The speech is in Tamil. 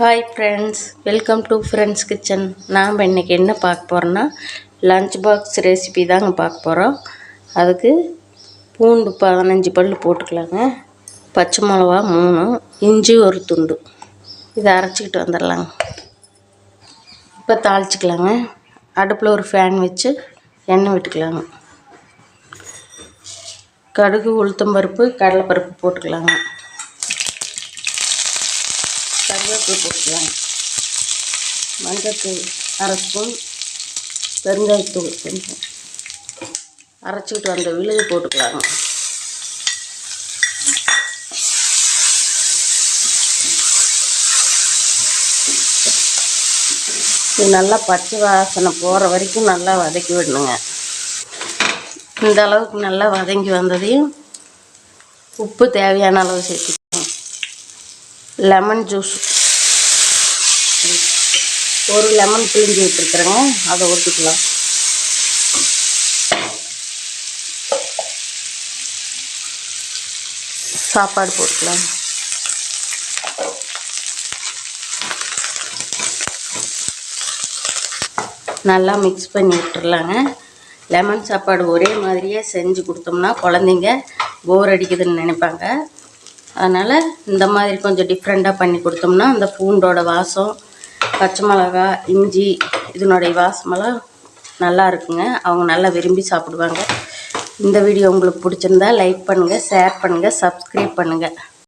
Hi friends welcome to friends kitchen நாம் இன்றைக்கி என்ன பார்க்க போகிறோன்னா லஞ்ச் பாக்ஸ் ரெசிபி தாங்க பார்க்க போகிறோம் அதுக்கு பூண்டு பதினஞ்சு பல் போட்டுக்கலாங்க. பச்சை மிளவா மூணு இஞ்சி ஒரு துண்டு. இதை அரைச்சிக்கிட்டு வந்துடலாங்க. இப்போ தாளிச்சிக்கலாங்க. அடுப்பில் ஒரு ஃபேன் வச்சு எண்ணெய் விட்டுக்கலாங்க. கடுகு உளுத்தம்பருப்பு கடலைப்பருப்பு போட்டுக்கலாங்க. கருவேப்பிலை போட்டுக்கலாம். மஞ்சத்தூள் அரை ஸ்பூன் பெருங்காயத்தூள் கொஞ்சம். அரைச்சிக்கிட்டு வந்த விழுது போட்டுக்கலாங்க இது நல்லா பச்சை வாசனை போகிற வரைக்கும் நல்லா வதக்கி விடணுங்க. இந்த அளவுக்கு நல்லா வதங்கி வந்ததையும் உப்பு தேவையான அளவு சேர்த்துக்கலாம். லெமன் ஜூஸ் ஒரு லெமன் பிழிஞ்சு விட்டுருக்குறேங்க. அதை ஊற்றிக்கலாம் சாப்பாடு போட்டுக்கலாம். நல்லா மிக்ஸ் பண்ணி விட்டுறலாங்க. லெமன் சாப்பாடு ஒரே மாதிரியே செஞ்சு கொடுத்தோம்னா குழந்தைங்க போர் அடிக்குதுன்னு நினைப்பாங்க. அதனால் இந்த மாதிரி கொஞ்சம் டிஃப்ரெண்ட்டாக பண்ணி கொடுத்தோம்னா அந்த பூண்டோட வாசம் பச்சை மிளகா இஞ்சி இதனுடைய வாசமெல்லாம் நல்லா இருக்குங்க. அவங்க நல்லா விரும்பி சாப்பிடுவாங்க. இந்த வீடியோ உங்களுக்கு பிடிச்சிருந்தா லைக் பண்ணுங்கள் ஷேர் பண்ணுங்கள் சப்ஸ்கிரைப் பண்ணுங்கள்